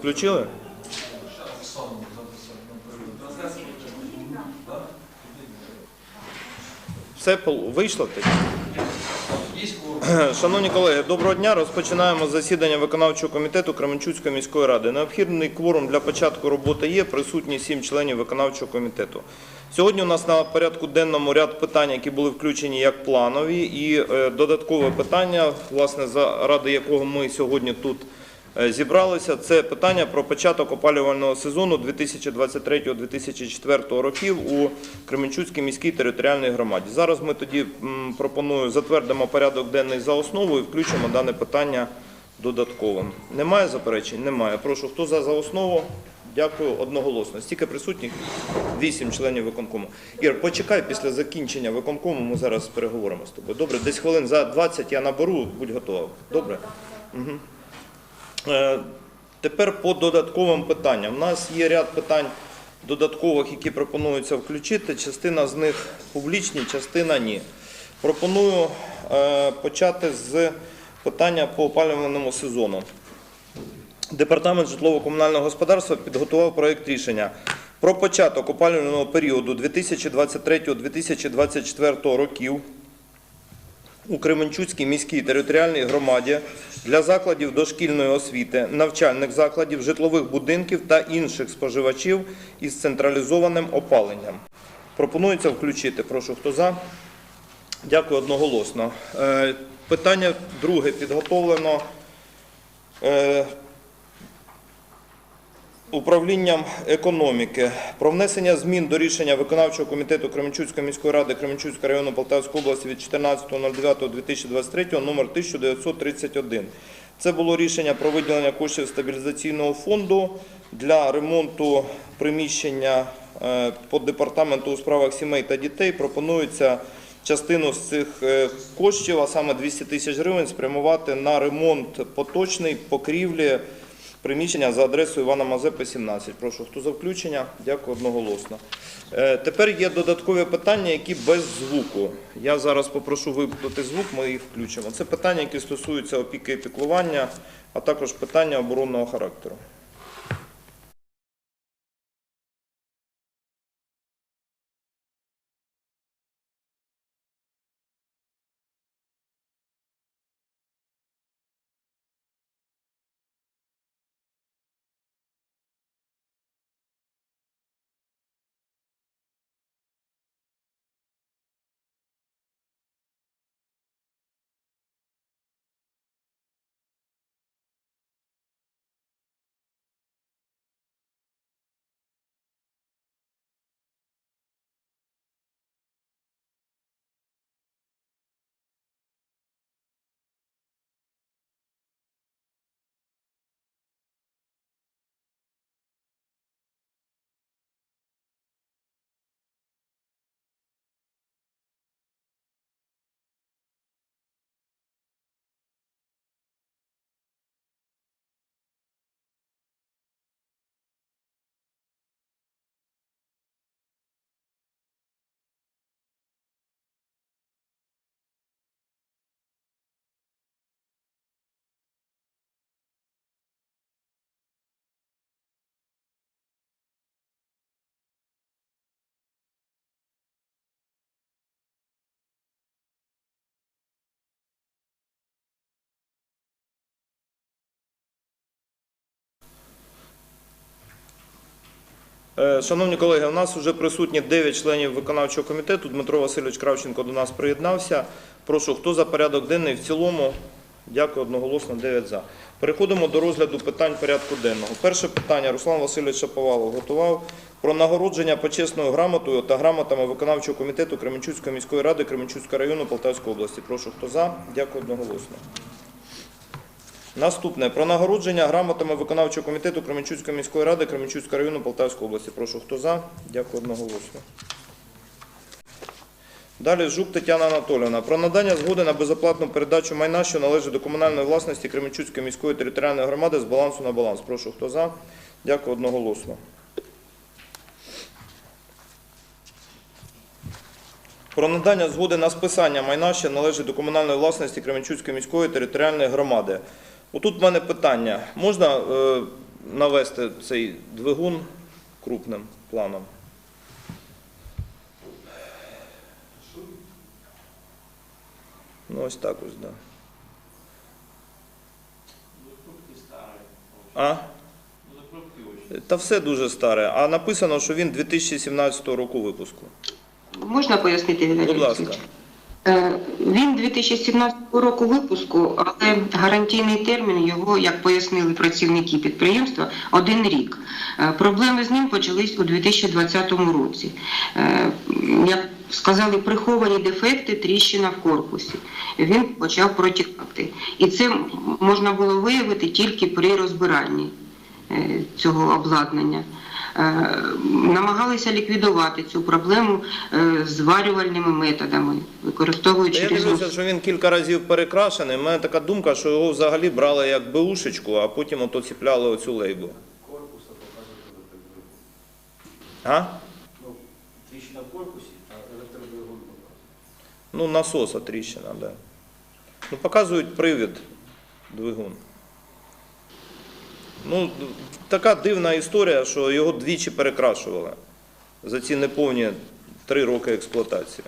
Включили? Все вийшло? Шановні колеги, доброго дня. Розпочинаємо засідання виконавчого комітету Кременчуцької міської ради. Необхідний кворум для початку роботи є. Присутні сім членів виконавчого комітету. Сьогодні у нас на порядку денному ряд питань, які були включені як планові, і е, додаткове питання, власне, заради якого ми сьогодні тут зібралися. Це питання про початок опалювального сезону 2023-2024 років у Кременчуцькій міській територіальній громаді. Зараз ми тоді пропоную затвердимо порядок денний за основу і включимо дане питання додатковим. Немає заперечень? Немає. Прошу, хто за за основу? Дякую одноголосно. Стільки присутніх вісім членів виконкому. Ір, почекай після закінчення виконкому. Ми зараз переговоримо з тобою. Добре, десь хвилин за 20 я наберу, будь готова. Добре. Угу. Е, Тепер по додатковим питанням. У нас є ряд питань додаткових, які пропонуються включити. Частина з них публічні, частина ні. Пропоную е, почати з питання по опалювальному сезону. Департамент житлово-комунального господарства підготував проєкт рішення про початок опалювального періоду 2023-2024 років у Кременчуцькій міській територіальній громаді для закладів дошкільної освіти, навчальних закладів, житлових будинків та інших споживачів із централізованим опаленням. Пропонується включити. Прошу, хто за? Дякую одноголосно. Е, Питання друге підготовлено е, управлінням економіки про внесення змін до рішення виконавчого комітету Кременчуцької міської ради Кременчуцького району Полтавської області від 14.09.2023 номер 1931. Це було рішення про виділення коштів стабілізаційного фонду для ремонту приміщення е, по департаменту у справах сімей та дітей. Пропонується частину з цих е, коштів, а саме 200 тисяч гривень, спрямувати на ремонт поточний покрівлі приміщення за адресою Івана Мазепи, 17. Прошу, хто за включення? Дякую одноголосно. Е, Тепер є додаткові питання, які без звуку. Я зараз попрошу вимкнути звук, ми їх включимо. Це питання, які стосуються опіки і піклування, а також питання оборонного характеру. Шановні колеги, у нас вже присутні 9 членів виконавчого комітету. Дмитро Васильович Кравченко до нас приєднався. Прошу, хто за порядок денний в цілому? Дякую одноголосно, 9 за. Переходимо до розгляду питань порядку денного. Перше питання Руслан Васильович Шаповалов готував про нагородження почесною грамотою та грамотами виконавчого комітету Кременчуцької міської ради Кременчуцького району Полтавської області. Прошу, хто за? Дякую одноголосно. Наступне про нагородження грамотами виконавчого комітету Кременчуцької міської ради Кременчуцького району Полтавської області. Прошу, хто за? Дякую одноголосно. Далі Жук Тетяна Анатоліївна. Про надання згоди на безоплатну передачу майна, що належить до комунальної власності Кременчуцької міської територіальної громади з балансу на баланс. Прошу, хто за? Дякую одноголосно. Про надання згоди на списання майна, що належить до комунальної власності Кременчуцької міської територіальної громади. Отут в мене питання. Можна е, навести цей двигун крупним планом. Ну, ось так ось, так. Да. А? Та все дуже старе. А написано, що він 2017 року випуску. Можна пояснити, Геннадій Будь ласка. Олексійович? Е, Він 2017 року випуску, але гарантійний термін його, як пояснили працівники підприємства, один рік. Е, Проблеми з ним почались у 2020 році. Е, Як сказали, приховані дефекти, тріщина в корпусі. Він почав протікати. І це можна було виявити тільки при розбиранні е, цього обладнання. Е, Намагалися ліквідувати цю проблему е, зварювальними методами, використовуючи Я дивлюся, що він кілька разів перекрашений. У мене така думка, що його взагалі брали як беушечку, а потім ото ціпляли оцю лейбу. А? Тріщина в корпусі, а електродвигун показує. Ну, насоса тріщина, так. Да. Ну, показують привід двигун. Ну, така дивна історія, що його двічі перекрашували за ці неповні три роки експлуатації.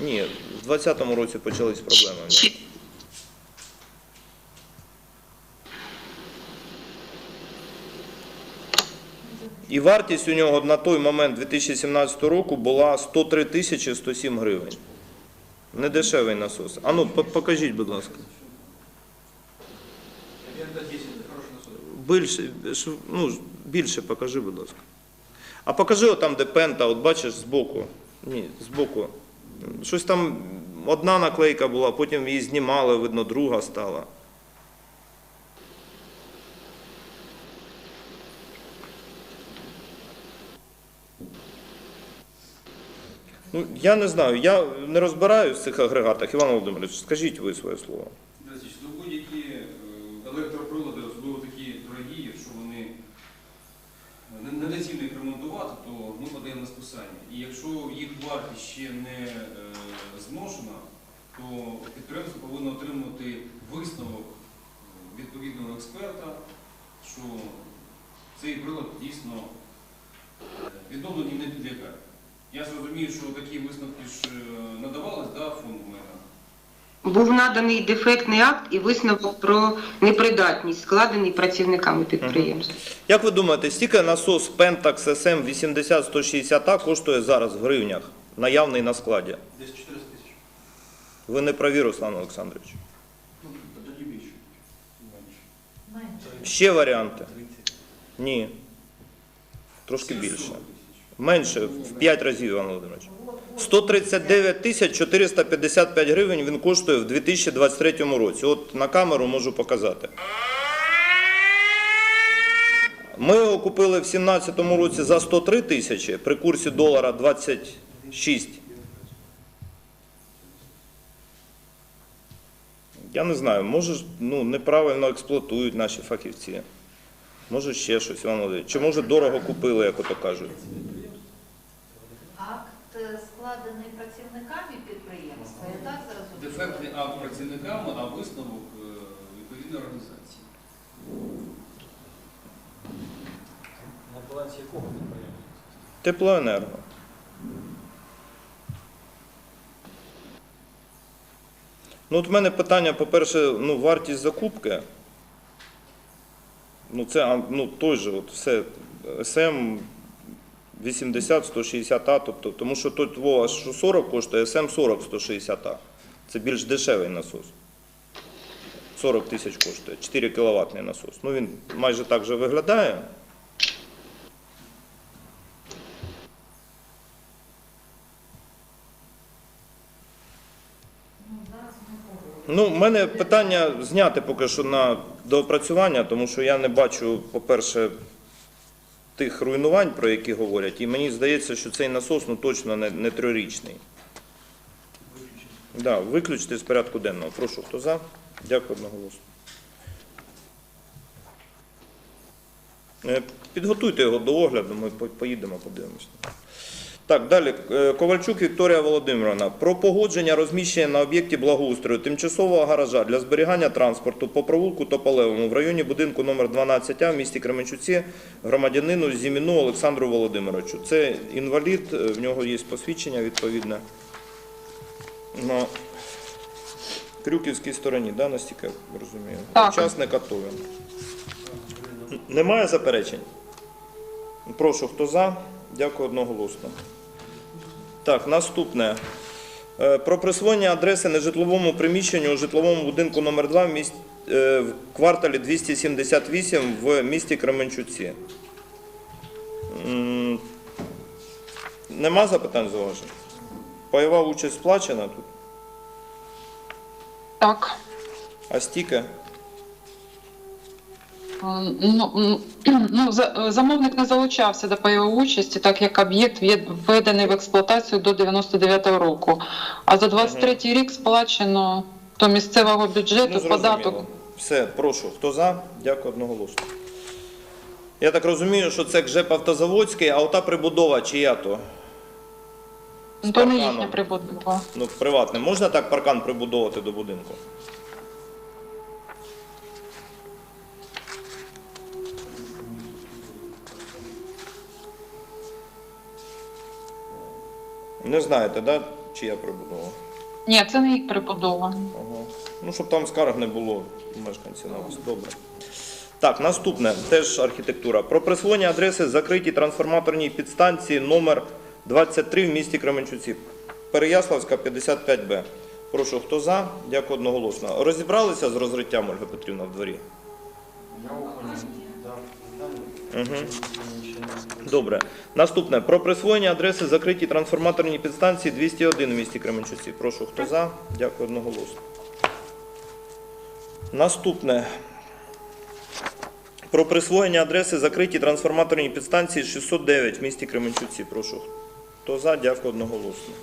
Ні, в 2020 році почались проблеми. І вартість у нього на той момент 2017 року була 103 тисячі 107 гривень. Недешевий насос. А ну, покажіть, будь ласка. Легенда 10 це хороший насос. Більше, ну, більше покажи, будь ласка. А покажи отам, де пента, от бачиш збоку. Ні, збоку. Щось там одна наклейка була, потім її знімали, видно, друга стала. Ну, я не знаю, я не розбираюсь в цих агрегатах. Іван Володимирович, скажіть ви своє слово. Отримати висновок е, відповідного експерта, що цей прилад дійсно е, відновлений не підлягає. Я зрозумію, що такі висновки ж е, надавались да, фонду майна. Був наданий дефектний акт і висновок про непридатність, складений працівниками підприємства. Як ви думаєте, стільки насос Pentax SM 80-160А коштує зараз в гривнях, наявний на складі? Десь 400 тисяч. Ви не праві, Руслан Олександрович. Ще варіанти? Ні. Трошки більше. Менше, в 5 разів, Іван Володимирович. 139 тисяч 455 гривень він коштує в 2023 році. От на камеру можу показати. Ми його купили в 2017 році за 103 тисячі при курсі долара 26. Я не знаю, може ну, неправильно експлуатують наші фахівці. Може ще щось, Іван Володимирович. Чи може дорого купили, як ото кажуть. Акт е, складений працівниками підприємства, я так зрозуміла? Дефектний акт працівниками, а висновок е, відповідної організації. На балансі якого підприємства? Теплоенерго. Ну, от в мене питання, по-перше, ну, вартість закупки. Ну, це ну, той же, от все, СМ 80-160А, тобто, тому що тут що 40 коштує, СМ 40-160А. Це більш дешевий насос. 40 тисяч коштує, 4 кВт насос. Ну, він майже так же виглядає. Ну, зараз ми поговоримо. Ну, в мене питання зняти поки що на доопрацювання, тому що я не бачу, по-перше, тих руйнувань, про які говорять, і мені здається, що цей насос ну, точно не, не. Виключення. Да, виключити з порядку денного. Прошу, хто за? Дякую одноголосно. Е, Підготуйте його до огляду, ми поїдемо, подивимося. Так, далі. Е, Ковальчук Вікторія Володимировна. Про погодження розміщення на об'єкті благоустрою тимчасового гаража для зберігання транспорту по провулку Тополевому в районі будинку номер 12А в місті Кременчуці громадянину Зіміну Олександру Володимировичу. Це інвалід, е, в нього є посвідчення відповідне. На Крюківській стороні, да, настільки розумію. Учасник АТО. Немає заперечень? Прошу, хто за? Дякую одноголосно. Так, наступне. Е, Про присвоєння адреси нежитловому приміщенню у житловому будинку номер 2 в, місті, е, в кварталі 278 в місті Кременчуці. Нема запитань зауважень? Пайова участь сплачена тут? Так. А стільки? М, Ну, ну, замовник не залучався до пайової участі, так як об'єкт введений в експлуатацію до 99-го року. А за 23-й рік сплачено до місцевого бюджету Ну, податок. Все, прошу. Хто за? Дякую одноголосно. Я так розумію, що це КЖЕП Автозаводський, а ота прибудова чия то? З Ну, То не парканом. їхня прибудова. Ну, приватне. Можна так паркан прибудовувати до будинку? Не знаєте, да, чия прибудова? Ні, це не їх прибудова. Ага. Ну, щоб там скарг не було мешканців на вас. Добре. Так, наступне, теж архітектура. Про присвоєння адреси закритій трансформаторній підстанції номер 23 в місті Кременчуці. Переяславська, 55Б. Прошу, хто за? Дякую одноголосно. Розібралися з розриттям, Ольга Петрівна, в дворі? Я ухожу. Угу. Добре. Наступне. Про присвоєння адреси закритій трансформаторній підстанції 201 в місті Кременчуці. Прошу, хто за? Дякую одноголосно. Наступне. Про присвоєння адреси закритій трансформаторній підстанції 609 в місті Кременчуці. Прошу. Хто за? Дякую одноголосно.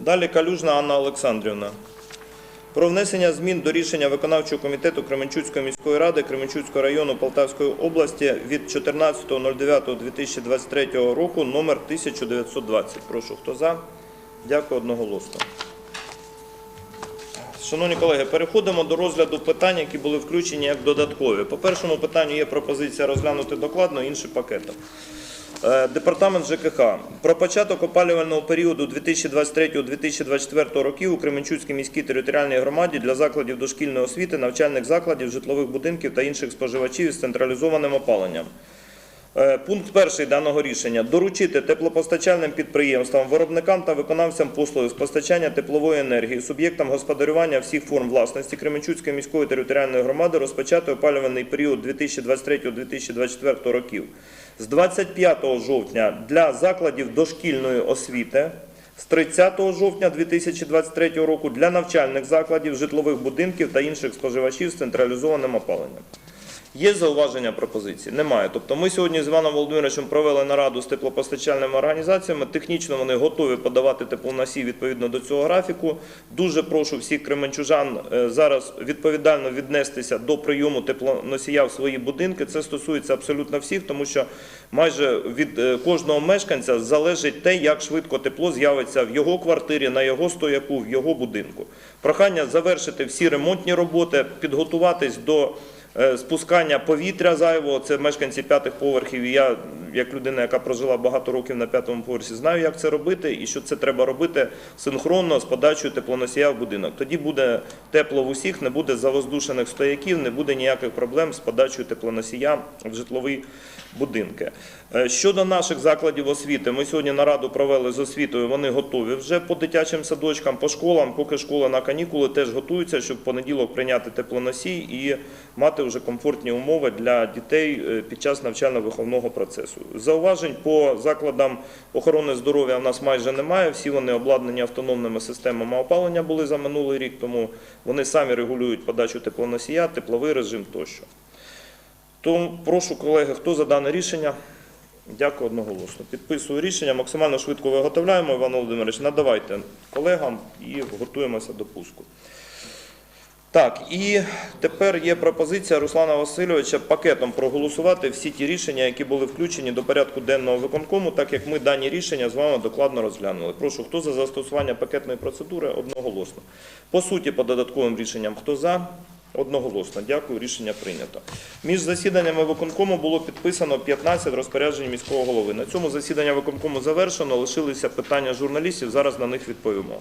Далі Калюжна Анна Олександрівна. Про внесення змін до рішення виконавчого комітету Кременчуцької міської ради Кременчуцького району Полтавської області від 14.09.2023 року номер 1920. Прошу, хто за? Дякую одноголосно. Шановні колеги, переходимо до розгляду питань, які були включені як додаткові. По першому питанню є пропозиція розглянути докладно, інші пакетом. Е, Департамент ЖКХ. Про початок опалювального періоду 2023-2024 років у Кременчуцькій міській територіальній громаді для закладів дошкільної освіти, навчальних закладів, житлових будинків та інших споживачів із централізованим опаленням. Е, Пункт перший даного рішення доручити теплопостачальним підприємствам, виробникам та виконавцям послуг з постачання теплової енергії, суб'єктам господарювання всіх форм власності Кременчуцької міської територіальної громади розпочати опалювальний період 2023-2024 років з 25 жовтня для закладів дошкільної освіти, з 30 жовтня 2023 року для навчальних закладів, житлових будинків та інших споживачів з централізованим опаленням. Є зауваження пропозиції? Немає. Тобто ми сьогодні з Іваном Володимировичем провели нараду з теплопостачальними організаціями. Технічно вони готові подавати теплоносій відповідно до цього графіку. Дуже прошу всіх кременчужан е, зараз відповідально віднестися до прийому теплоносія в свої будинки. Це стосується абсолютно всіх, тому що майже від е, кожного мешканця залежить те, як швидко тепло з'явиться в його квартирі, на його стояку, в його будинку. Прохання завершити всі ремонтні роботи, підготуватись до спускання повітря зайвого. Це мешканці п'ятих поверхів. І я, як людина, яка прожила багато років на п'ятому поверсі, знаю, як це робити, і що це треба робити синхронно з подачою теплоносія в будинок. Тоді буде тепло в усіх, не буде завоздушених стояків, не буде ніяких проблем з подачою теплоносія в житлові будинки. Е, Щодо наших закладів освіти, ми сьогодні нараду провели з освітою. Вони готові вже по дитячим садочкам, по школам. Поки школа на канікули теж готуються, щоб в понеділок прийняти теплоносій і мати вже комфортні умови для дітей е, під час навчально-виховного процесу. Зауважень по закладам охорони здоров'я в нас майже немає. Всі вони обладнані автономними системами опалення були за минулий рік, тому вони самі регулюють подачу теплоносія, тепловий режим тощо. Тому прошу, колеги, хто за дане рішення? Дякую одноголосно. Підписую рішення. Максимально швидко виготовляємо, Іван Володимирович. Надавайте колегам і готуємося до пуску. Так, і тепер є пропозиція Руслана Васильовича пакетом проголосувати всі ті рішення, які були включені до порядку денного виконкому, так як ми дані рішення з вами докладно розглянули. Прошу, хто за застосування пакетної процедури одноголосно. По суті, по додатковим рішенням, хто за? Одноголосно. Дякую, рішення прийнято. Між засіданнями виконкому було підписано 15 розпоряджень міського голови. На цьому засідання виконкому завершено. Лишилися питання журналістів. Зараз на них відповімо.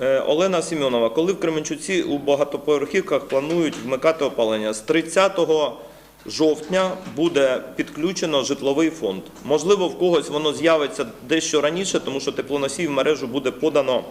Е, Олена Сімьонова, коли в Кременчуці у багатоповерхівках планують вмикати опалення? З 30 жовтня буде підключено житловий фонд. Можливо, в когось воно з'явиться дещо раніше, тому що теплоносій в мережу буде подано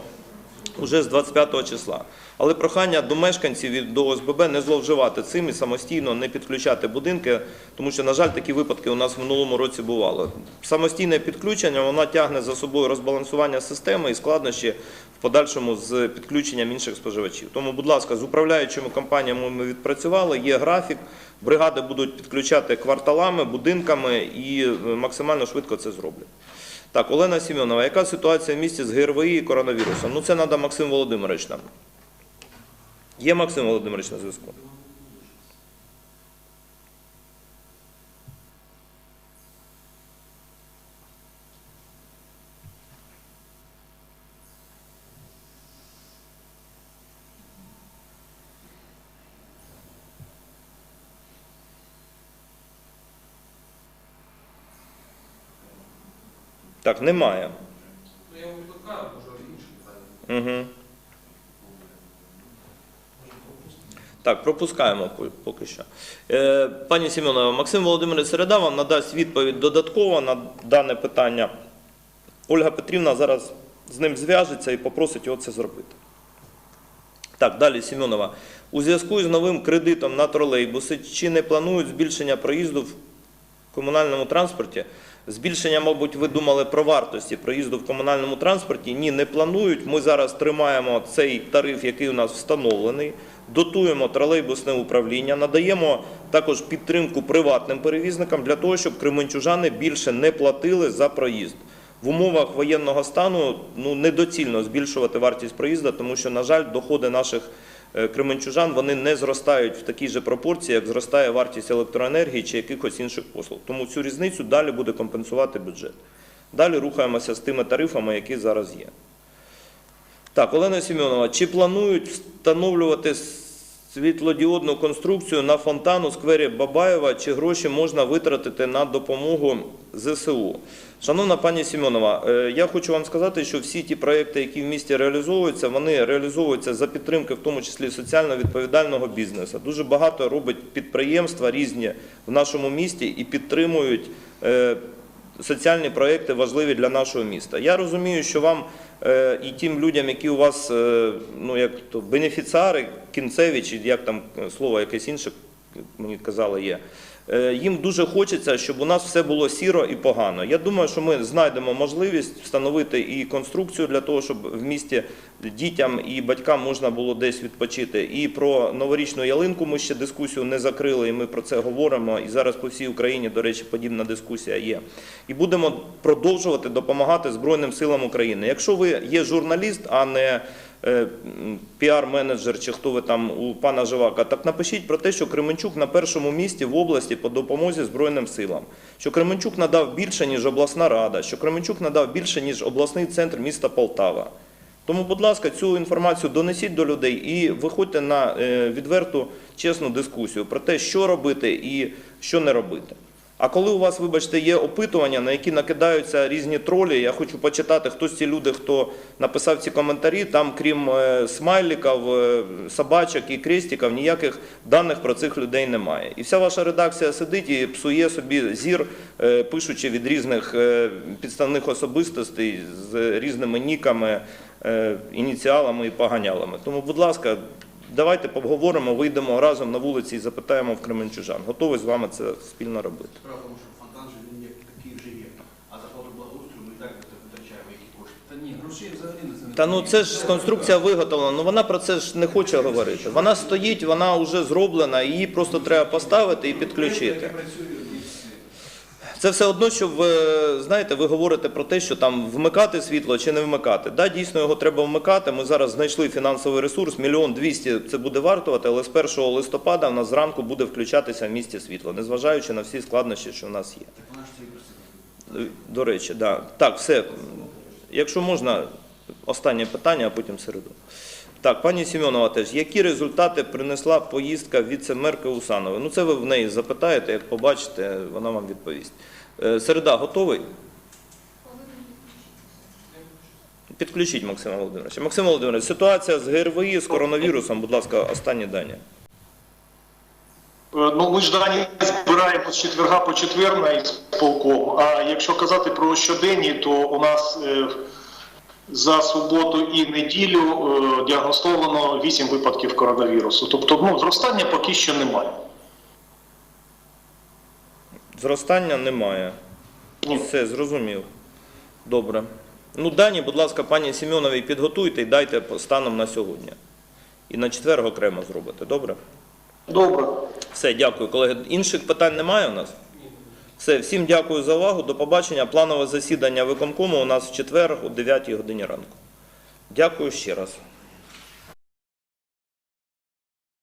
уже з 25 числа. Але прохання до мешканців до ОСББ не зловживати цим і самостійно не підключати будинки, тому що, на жаль, такі випадки у нас в минулому році бувало. Самостійне підключення воно тягне за собою розбалансування системи і складнощі в подальшому з підключенням інших споживачів. Тому, будь ласка, з управляючими компаніями ми відпрацювали, є графік, бригади будуть підключати кварталами, будинками і е, максимально швидко це зроблять. Так, Олена Сім'онова, яка ситуація в місті з ГРВІ і коронавірусом? Ну, це треба Максим Володимирович нам. Є Максим Володимирович на зв'язку? Так, немає. Ну, я викликаю, може інше питання. Угу. Так, пропускаємо поки що. Е, пані Сімонова, Максим Володимирович Середа вам надасть відповідь додатково на дане питання. Ольга Петрівна зараз з ним зв'яжеться і попросить його це зробити. Так, далі Сімонова. У зв'язку з новим кредитом на тролейбуси чи не планують збільшення проїзду в комунальному транспорті? Збільшення, мабуть, ви думали про вартості проїзду в комунальному транспорті. Ні, не планують. Ми зараз тримаємо цей тариф, який у нас встановлений, дотуємо тролейбусне управління, надаємо також підтримку приватним перевізникам для того, щоб кременчужани більше не платили за проїзд. В умовах воєнного стану ну, недоцільно збільшувати вартість проїзду, тому що, на жаль, доходи наших кременчужан вони не зростають в такій же пропорції, як зростає вартість електроенергії чи якихось інших послуг. Тому цю різницю далі буде компенсувати бюджет. Далі рухаємося з тими тарифами, які зараз є. Так, Олена Сімеонова, чи планують встановлювати світлодіодну конструкцію на фонтан у сквері Бабаєва, чи гроші можна витратити на допомогу ЗСУ? Шановна пані Сімеонова, е, я хочу вам сказати, що всі ті проекти, які в місті реалізовуються, вони реалізовуються за підтримки, в тому числі соціально відповідального бізнесу. Дуже багато робить підприємства різні в нашому місті і підтримують е, соціальні проекти важливі для нашого міста. Я розумію, що вам е, і тим людям, які у вас ну як то бенефіціари, кінцеві, чи як там слово якесь інше, мені казали, є. Е, Їм дуже хочеться, щоб у нас все було сіро і погано. Я думаю, що ми знайдемо можливість встановити і конструкцію для того, щоб в місті дітям і батькам можна було десь відпочити. І про новорічну ялинку ми ще дискусію не закрили, і ми про це говоримо. І зараз по всій Україні, до речі, подібна дискусія є. І будемо продовжувати допомагати Збройним силам України. Якщо ви є журналіст, а не піар-менеджер чи хто ви там у пана Живака, так напишіть про те, що Кременчук на першому місці в області по допомозі Збройним силам. Що Кременчук надав більше, ніж обласна рада, що Кременчук надав більше, ніж обласний центр міста Полтава. Тому, будь ласка, цю інформацію донесіть до людей і виходьте на е, відверту, чесну дискусію про те, що робити і що не робити. А коли у вас, вибачте, є опитування, на які накидаються різні тролі, я хочу почитати, хто ці люди, хто написав ці коментарі, там, крім е, смайликів, е, собачок і крестиків, ніяких даних про цих людей немає. І вся ваша редакція сидить і псує собі зір, е, пишучи від різних підставних особистостей з різними ніками, ініціалами і поганялами. Тому, будь ласка, давайте поговоримо, вийдемо разом на вулиці і запитаємо в Кременчужан. Готовий з вами це спільно робити. Справа тому, що фонтан же він як такий вже є. А зарплату благоустрою ми і так витрачаємо які кошти. Та ні, грошей взагалі не не Та ну це ж конструкція виготовлена, ну вона про це ж не хоче говорити. Вона стоїть, вона вже зроблена, її просто треба поставити і підключити. Я працюю і все. Це все одно, що ви знаєте, ви говорите про те, що там вмикати світло чи не вмикати. Да, дійсно його треба вмикати. Ми зараз знайшли фінансовий ресурс, мільйон двісті це буде вартувати, але з 1 листопада в нас зранку буде включатися в місті світло, незважаючи на всі складнощі, що в нас є. До речі, да. так, все. Якщо можна, останнє питання, а потім середу. Так, пані Сімеонова теж, які результати принесла поїздка віце-мерки Усанової? Ну, це ви в неї запитаєте, як побачите, вона вам відповість. Е, Середа готовий? Підключіть Максима Володимировича. Максим Володимирович, ситуація з ГРВІ, з коронавірусом, будь ласка, останні дані. Е, Ну, ми ж дані збираємо з четверга по четвер на ісполком. А якщо казати про щоденні, то у нас е, за суботу і неділю діагностовано 8 випадків коронавірусу. Тобто, ну, зростання поки що немає. Зростання немає. Ні. Все, зрозумів. Добре. Ну, дані, будь ласка, пані Сімеоновій підготуйте і дайте станом на сьогодні. І на четвер окремо зробите, добре? Добре. Все, дякую, колеги. Інших питань немає у нас? Все, всім дякую за увагу. До побачення. Планове засідання виконкому у нас в четвер о 9 годині ранку. Дякую ще раз.